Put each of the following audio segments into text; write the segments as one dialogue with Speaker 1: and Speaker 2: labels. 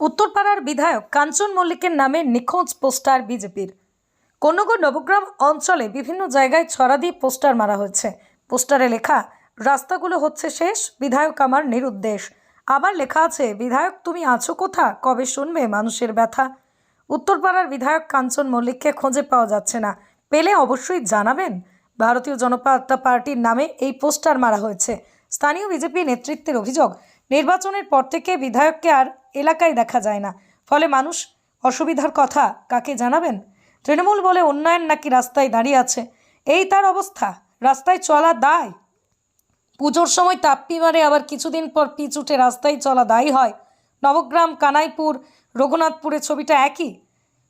Speaker 1: উত্তরপাড়ার বিধায়ক কাঞ্চন মল্লিকের নামে নিখোঁজ পোস্টার বিজেপির। কোন্নগর নবগ্রাম অঞ্চলে বিভিন্ন জায়গায় ছড়া দিয়ে পোস্টার মারা হয়েছে। পোস্টারে লেখা, রাস্তাগুলো হচ্ছে শেষ, বিধায়ক আমার নিরুদ্দেশ। আবার লেখা আছে, বিধায়ক তুমি আছো কোথা কবে শুনবে মানুষের ব্যথা? উত্তরপাড়ার বিধায়ক কাঞ্চন মল্লিককে খোঁজে পাওয়া যাচ্ছে না। পেলে অবশ্যই জানাবেন? ভারতীয় জনতা পার্টির নামে এই পোস্টার মারা হয়েছে। স্থানীয় বিজেপি নেতৃত্বের অভিযোগ নির্বাচনের পর থেকে বিধায়ককে আর এলাকায় দেখা যায় না। ফলে মানুষ অসুবিধার কথা কাকে জানাবেন? তৃণমূল বলে উন্নয়ন নাকি রাস্তায় দাঁড়িয়ে আছে? এই তার অবস্থা। রাস্তায় চলা দায়। পুজোর সময় তাপ্পি মারে, আবার কিছুদিন পর পিচ উঠে রাস্তায় চলা দায়ী হয়। নবগ্রাম, কানাইপুর রঘুনাথপুরের ছবিটা একই।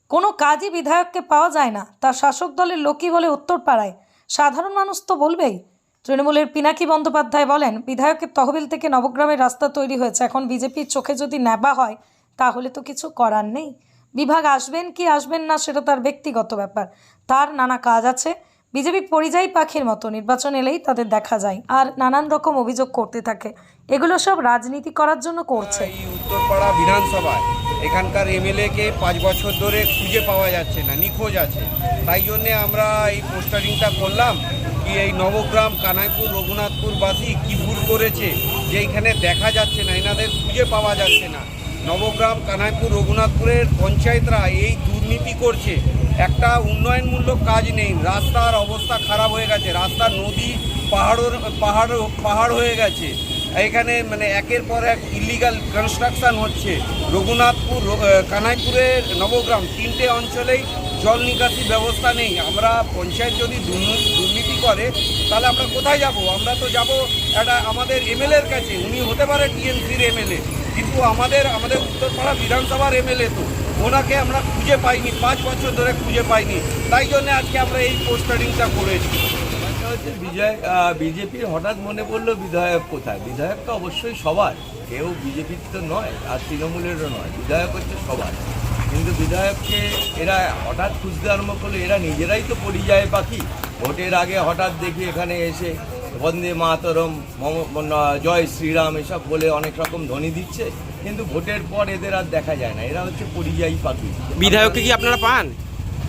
Speaker 1: কোনো কাজই বিধায়ককে পাওয়া যায় না। তার শাসক দলের লোকই বলে উত্তরপাড়ায় সাধারণ মানুষ তো বলবেই তৃণমূলের পিনাকি বন্দ্যোপাধ্যায় বলেন, বিধায়কের তহবিল থেকে নবগ্রামের রাস্তা তৈরি হয়েছে, এখন বিজেপির চোখে যদি নেবা হয়, তাহলে তো কিছু করার নেই। বিভাগ আসবেন কি আসবেন না সেটা তার ব্যক্তিগত ব্যাপার। তার নানা কাজ আছে। বিজেপি পরিযায়ী পাখির মতো নির্বাচন এলেই তাদের দেখা যায় আর নানান রকম অভিযোগ করতে থাকে। এগুলো সব রাজনীতি করার জন্য করছে।
Speaker 2: উত্তরপাড়া বিধানসভায় এখানকার এমএলএ কে পাঁচ বছর ধরে খুঁজে পাওয়া যাচ্ছে না, নিখোঁজ আছে। তাই জন্যে আমরা এই পোস্টারিংটা করলাম। কি এই নবগ্রাম, কানাইপুর, রঘুনাথপুরবাসী কি ভুল করেছে যে এখানে দেখা যাচ্ছে না, এনাদের খুঁজে পাওয়া যাচ্ছে না। নবগ্রাম, কানাইপুর, রঘুনাথপুরের পঞ্চায়েতরা এই দুর্নীতি করছে। একটা উন্নয়নমূলক কাজ নেই, রাস্তার অবস্থা খারাপ হয়ে গেছে, রাস্তা, নদী পাহাড়ের পাহাড় পাহাড় হয়ে গেছে। এখানে মানে একের পর এক ইলিগাল কনস্ট্রাকশন হচ্ছে। রঘুনাথপুর কানাইপুরের নবগ্রাম তিনটে অঞ্চলেই জল নিকাশি ব্যবস্থা নেই। আমরা পঞ্চায়েত যদি দুর্নী- দুর্নীতি করে, তাহলে আমরা কোথায় যাব? আমরা তো যাব একটা আমাদের এমএলএর কাছে। উনি হতে পারে টিএমসির এমএলএ, কিন্তু আমাদের আমাদের উত্তরপাড়া বিধানসভার এমএলএ তো। ওনাকে আমরা খুঁজে পাইনি, পাঁচ বছর ধরে খুঁজে পাইনি। তাই জন্য আজকে আমরা এই পোস্টারিংটা করেছি।
Speaker 3: হচ্ছে বিজয় বিজেপির হঠাৎ মনে পড়ল বিধায়ক কোথায়? বিধায়ক তো অবশ্যই সবার। কেউ বিজেপির তো নয়, আর তৃণমূলেরও নয়। বিধায়ক হচ্ছে সবার। কিন্তু বিধায়ককে এরা হঠাৎ খুঁজতে আরম্ভ করলে এরা নিজেরাই তো পরিযায় পাখি। ভোটের আগে হঠাৎ দেখি এখানে এসে বন্দে মাতরম জয় শ্রীরাম এসব বলে অনেক রকম ধ্বনি দিচ্ছে কিন্তু ভোটের পর এদের আর দেখা যায় না এরা হচ্ছে পরিযায়ী পাখি।
Speaker 4: বিধায়ককে কি আপনারা পান?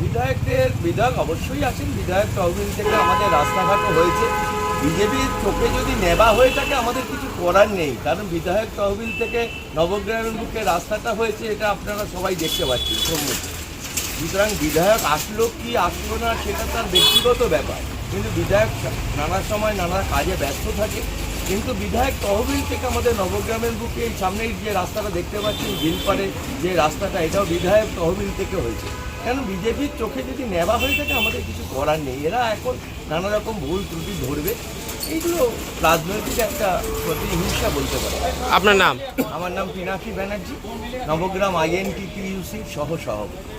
Speaker 3: বিধায়কদের বিধায়ক অবশ্যই আছেন বিধায়ক তহবিল থেকে আমাদের রাস্তাঘাটও হয়েছে। বিজেপির চোখে যদি নেবা হয়ে থাকে, আমাদের কিছু করার নেই। কারণ বিধায়ক তহবিল থেকে নবগ্রামের বুকে রাস্তাটা হয়েছে, এটা আপনারা সবাই দেখতে পাচ্ছেন সম্মুখে সুতরাং বিধায়ক আসলো কি আসলো না, সেটা তার ব্যক্তিগত ব্যাপার। কিন্তু বিধায়ক নানা সময় নানা কাজে ব্যস্ত থাকে। কিন্তু বিধায়ক তহবিল থেকে আমাদের নবগ্রামের বুকে এই সামনের যে রাস্তাটা দেখতে পাচ্ছেন বিলপাড়ে যে রাস্তাটা, এটাও বিধায়ক তহবিল থেকে হয়েছে। কেন বিজেপির চোখে যদি নেওয়া হয়ে থাকে আমাদের কিছু করার নেই। এরা এখন নানা রকম ভুল ত্রুটি ধরবে। এইগুলো রাজনৈতিক একটা প্রতিহিংসা বলতে পারে।
Speaker 4: আপনার নাম?
Speaker 3: আমার নাম পিনাকি ব্যানার্জি নবগ্রাম আইএনটি পিউসির সহ সভাপতি